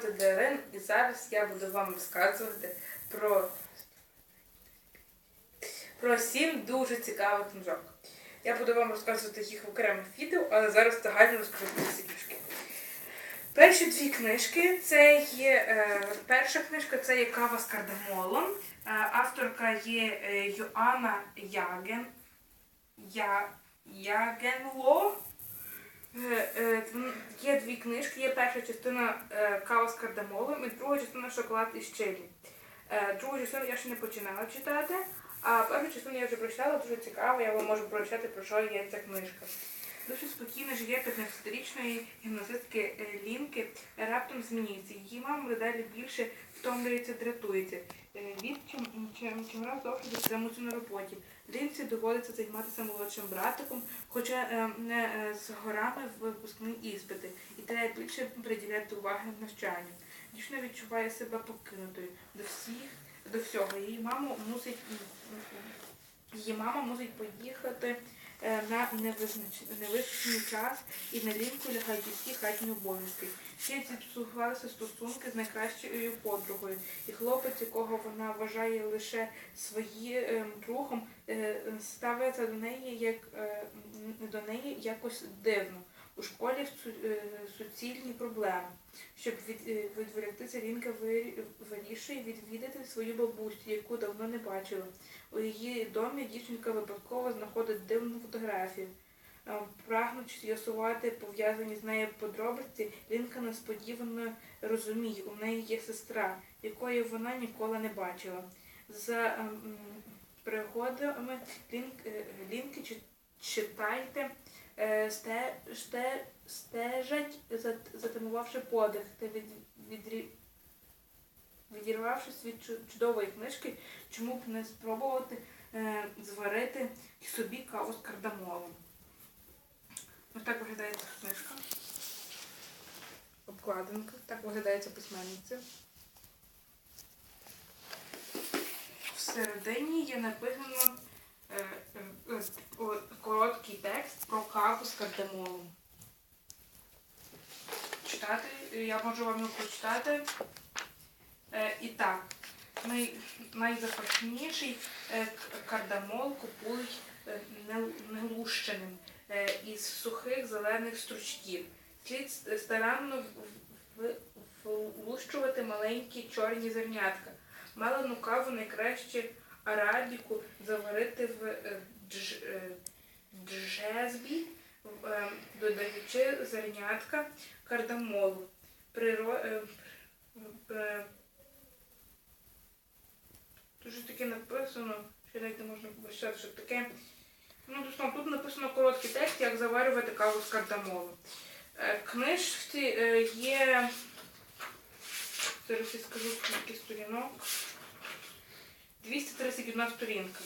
звати Дарин, і зараз я буду вам розказувати про, про сім дуже цікавих книжок. Я буду вам розказувати їх в окремих відео, але зараз загально розкажу про ці книжки. Перші дві книжки це є е, перша книжка це є Кава з кардамолом. Е, авторка є е, Йоанна Яген. Я, Ягенло. Е, е, Є дві книжки. Є перша частина е, Кава з кардамолом і друга частина Шоколад із чилі. Другу частину я ще не починала читати, а першу частину я вже прочитала, дуже цікаво, я вам можу прочитати, про що є ця книжка. Дуже спокійне життя 15-річної гімназистки Лінки раптом змінюється. Її мама дедалі більше втомлюється, дратується. Від чим, чим, чим раз довше затримується на роботі. Лінці доводиться займатися молодшим братиком, хоча е, не е, з горами в випускні іспити, і треба більше приділяти уваги навчанню. Дівчина відчуває себе покинутою до всіх, до всього. Її мама мусить її мама мусить поїхати на невизнач- невизначений час і на лінку лягають усі хатні обов'язки. Ще зіпсувалися стосунки з найкращою подругою, і хлопець, якого вона вважає лише своїм другом, е, ставиться до неї як е, до неї якось дивно. У школі е, суцільні проблеми. Щоб е, відволіктися, Лінка вирішує відвідати свою бабусю, яку давно не бачила. У її домі дівчинка випадково знаходить дивну фотографію. Е, Прагнучи з'ясувати пов'язані з нею подробиці, Лінка несподівано розуміє, у неї є сестра, якої вона ніколи не бачила. За ем, пригодами Лінки читайте, сте, сте, стежать, зат- затамувавши подих та від, відрі, відірвавшись від чудової книжки, чому б не спробувати е, зварити собі каву з кардамолом. Ось так виглядає ця книжка. Обкладинка. Так виглядає ця письменниця. Всередині є написано е, е, е, короткий текст про каву з кардамолом. Читати, я можу вам його прочитати. Е, і так, най, найзапашніший е, кардамол купують е, нелущеним е, із сухих зелених стручків. Слід старанно влущувати маленькі чорні зернятка. Мелену каву найкраще арабіку заварити в е, дж, е, джезбі, е, додаючи зернятка кардамолу. Приро, Тут таке написано, що навіть не можна побачити, що таке. Ну, дійсно, тут написано короткий текст, як заварювати каву з кардамолу. Книжці є. Зараз я скажу скільки сторінок. 231 сторінка.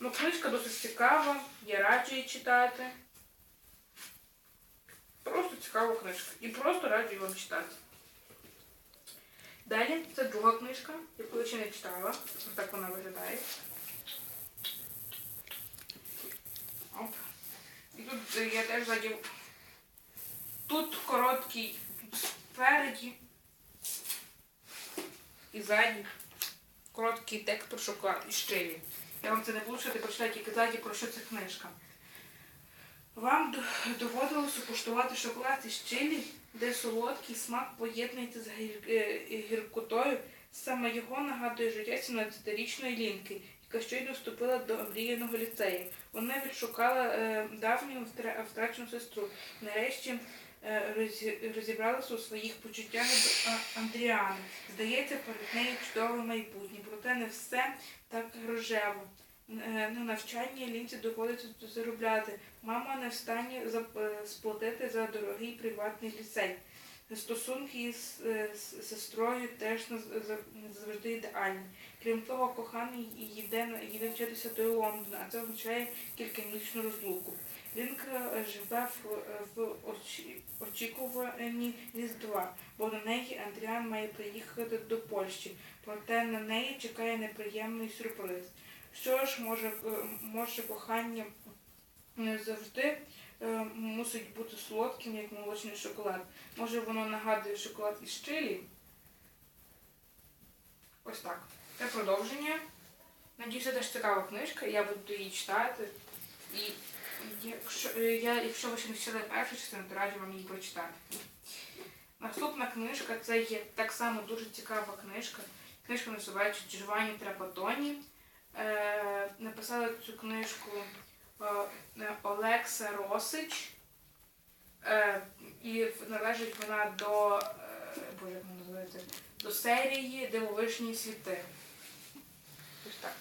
Ну, книжка досить цікава, я раджу її читати. Просто цікава книжка. І просто раджу її вам читати. Далі це друга книжка, яку я ще не читала. Ось так вона виглядає. І тут е, я теж ззаді. Тут короткий спереді і ззаді. Короткий текст шоколад і щелі. Я вам це не буду читати, прочитаю тільки ззаді, про що це книжка. Вам доводилося куштувати шоколад із чилі, де солодкий смак поєднується з е, гіркотою. Саме його нагадує життя 17-річної лінки, яка щойно вступила до мріяного ліцею. Вона відшукала е, давню втра- втрачену сестру. Нарешті розібралася у своїх почуттях до Андріани. Здається, перед нею чудове майбутнє, проте не все так рожево. Е, На навчанні лінці доводиться заробляти. Мама не в стані е, сплатити за дорогий приватний ліцей. Стосунки е, з сестрою теж не завжди ідеальні. Крім того, коханий їде, їде вчитися до Лондона, а це означає кількамісячну розлуку. Лінка е, живе в, е, очікуванні Різдва, бо на неї Андріан має приїхати до Польщі, проте на неї чекає неприємний сюрприз. Що ж може, е, може кохання завжди мусить бути солодким, як молочний шоколад. Може воно нагадує шоколад із чилі. Ось так. Це продовження. Надіюся, теж цікава книжка, я буду її читати. І якщо, е, я, якщо ви ще не читали першу частину, то раджу вам її прочитати. Наступна книжка це є так само дуже цікава книжка. Книжка називається Джованні Трапатоні. Е, написала цю книжку е, Олекса Росич. Е, і належить вона до, е, боже, як називається, до серії Дивовижні світи. Ось так.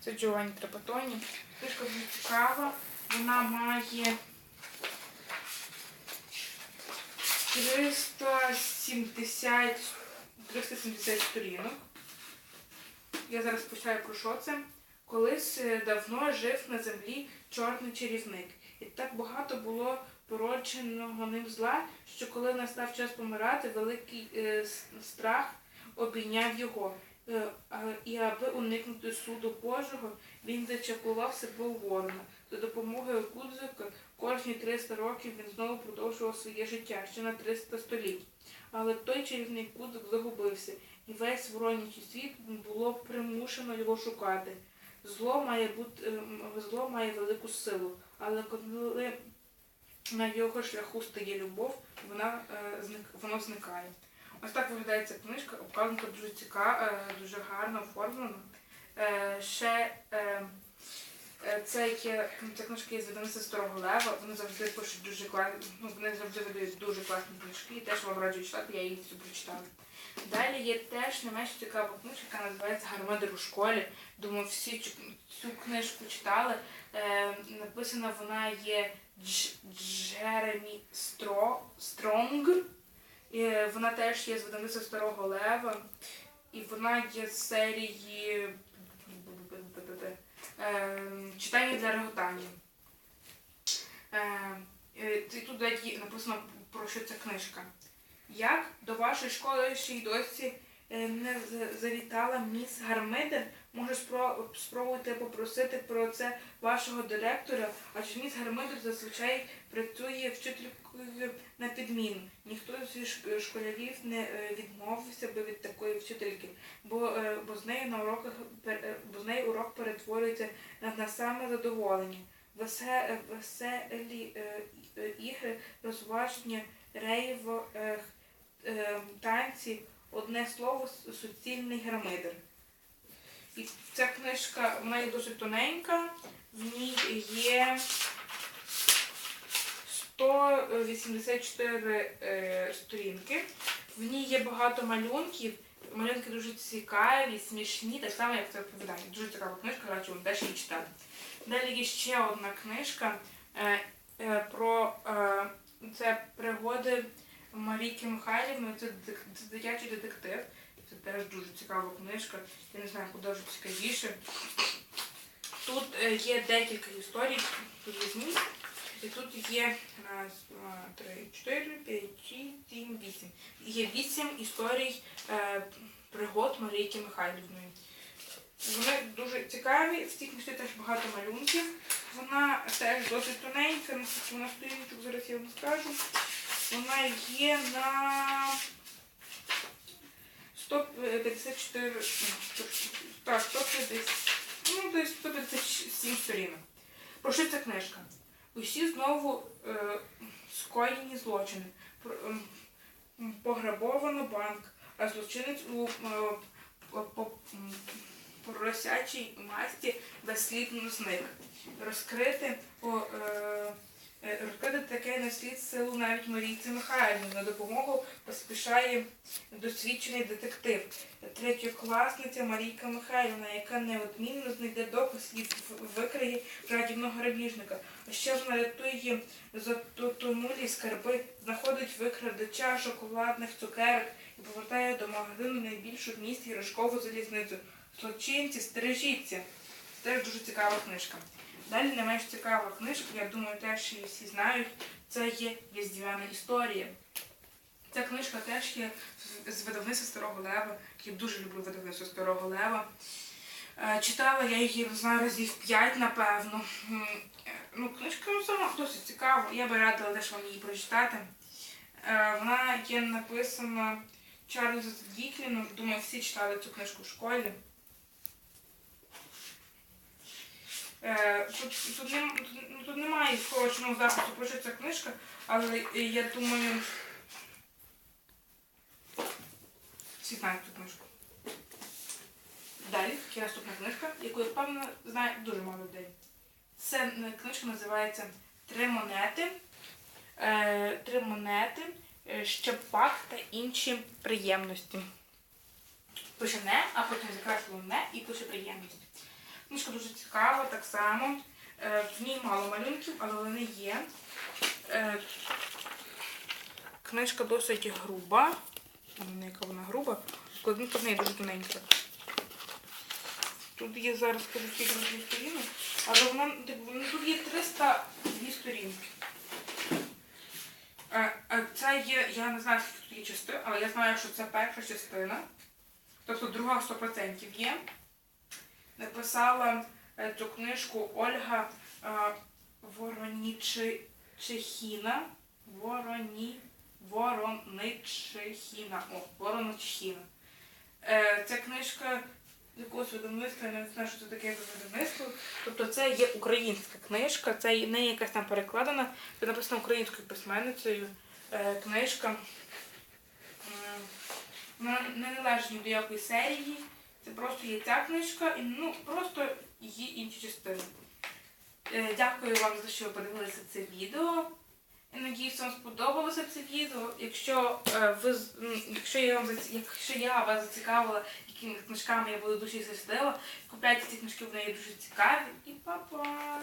Це Джованні Трапатоні. Книжка дуже цікава. Вона має 370, 370 сторінок. Я зараз почитаю про що це. Колись е, давно жив на землі чорний чарівник. І так багато було породженого ним зла, що коли настав час помирати, великий е, страх обійняв його. Е, а- і аби уникнути суду Божого, він зачаклував себе у ворона. За допомогою Кудзика кожні 300 років він знову продовжував своє життя, ще на 300 століть. Але той чарівний Кудзик загубився, і весь воронячий світ було примушено його шукати. Зло має бути ем, зло має велику силу, але коли на його шляху стає любов, вона е, воно зникає. Ось так виглядає ця книжка. Обкладинка дуже цікава, е, дуже гарно оформлена. Е, ще е, е, це є ця книжка є з видавництва Старого Лева. Вони завжди пишуть дуже класні, ну вони завжди видають дуже класні книжки. І теж вам раджу читати, я її всю прочитала. Далі є теж не менш цікава книжка, яка називається Гармидер у школі. Думаю, всі цю, книжку читали. Е, написана вона є Дж, Джеремі Стро, Стронг. І е, вона теж є з видавництва Старого Лева. І вона є з серії е, Читання для реготання. Е, е, тут навіть написано про що ця книжка. Як до вашої школи ще й досі е, не завітала міс Гармидер, може спробуйте попросити про це вашого директора, адже міс Гармидер зазвичай працює вчителькою на підміну. Ніхто зі школярів не е, відмовився би від такої вчительки, бо, е, бо з нею на уроках е, бо з нею урок перетворюється на, на саме задоволення. Весе- Веселі е, е, ігри, розваження, рейво, е, е, танці, одне слово, суцільний грамидер. І ця книжка вона є досить тоненька, в ній є 184 е, сторінки. В ній є багато малюнків. Малюнки дуже цікаві, смішні, так само, як це оповідання. Дуже цікава книжка, раджу вам теж її читати. Далі є ще одна книжка е, е, про це пригоди Марійки Михайлівни. Це дитячий детектив. Це теж дуже цікава книжка. Я не знаю, куди вже цікавіше. Тут е, є декілька історій. Тут візьміть. І тут є раз, два, три, чотири, п'ять, шість, сім, вісім. Є вісім історій е, пригод Марійки Михайлівної. Вони дуже цікаві, в цій книжці теж багато малюнків. Вона теж досить тоненька, наскільки вона сторіночок, зараз я вам скажу. Вона є на 154, ну, так, 150, ну, 157 сторінок. Про що ця книжка? Усі знову е, скоєні злочини. Ем, Пограбовано банк, а злочинець у е, по- по- поросячій масті безслідно зник. Розкрити, о, е, е, розкрити таке на слід силу навіть Марійці Михайлівні. На допомогу поспішає досвідчений детектив, третьокласниця Марійка Михайлівна, яка неодмінно знайде доказ і викриє жадібного грабіжника. А ще вона рятує затотонулі скарби, знаходить викрадача шоколадних цукерок і повертає до магазину найбільшу в місті іграшкову залізницю. Злочинці, стережіться. Це теж дуже цікава книжка. Далі не менш цікава книжка, я думаю, теж її всі знають. Це є Різдвяна історія. Ця книжка теж є з- видавництва Старого Лева. Я дуже люблю видавництво Старого Лева. Е, Читала я її не знаю разів п'ять, напевно. Е, Ну, книжка ну, сама досить цікава. Я би радила теж вам її прочитати. Е, вона є написана Чарльзом Дікліном. Думаю, всі читали цю книжку в школі. Е, тут, тут, нем- тут, ну, тут немає скороченого запису, про що ця книжка, але е, я думаю. Всі знають цю книжку. Далі є наступна книжка, яку я впевнена знає дуже мало людей. Це е, книжка називається Три монети. Е, Три монети, е, щепак та інші приємності. Пише не, а потім закреслює не і пише приємність. Книжка дуже цікава, так само. Е, В ній мало малюнків, але вони є. Е, Книжка досить груба. Вона яка вона груба. Складинка в неї дуже тоненька. Тут є зараз скільки дві сторінок, але вона типу, ну, тут є 302 сторінки. Е, Це є, я не знаю, скільки тут є частин, але я знаю, що це перша частина. Тобто друга 100% є. Написала е, цю книжку Ольга е, Воронічехіна. Вороні... Вороничехіна. О, Вороничехіна. Е, Ця книжка якогось видавництва, я не знаю, що це таке видавництво. Тобто це є українська книжка, це не якась там перекладена, це написано українською письменницею е, книжка. Не належить до якої серії. Це просто є ця книжка і ну просто її інші частини. Е, Дякую вам за що ви подивилися це відео. Я надіюсь, вам сподобалося це відео. Якщо е, ви якщо я вам якщо я вас зацікавила якими книжками, я буду дуже щаслива. Купляйте ці книжки, вони є дуже цікаві. І па-па!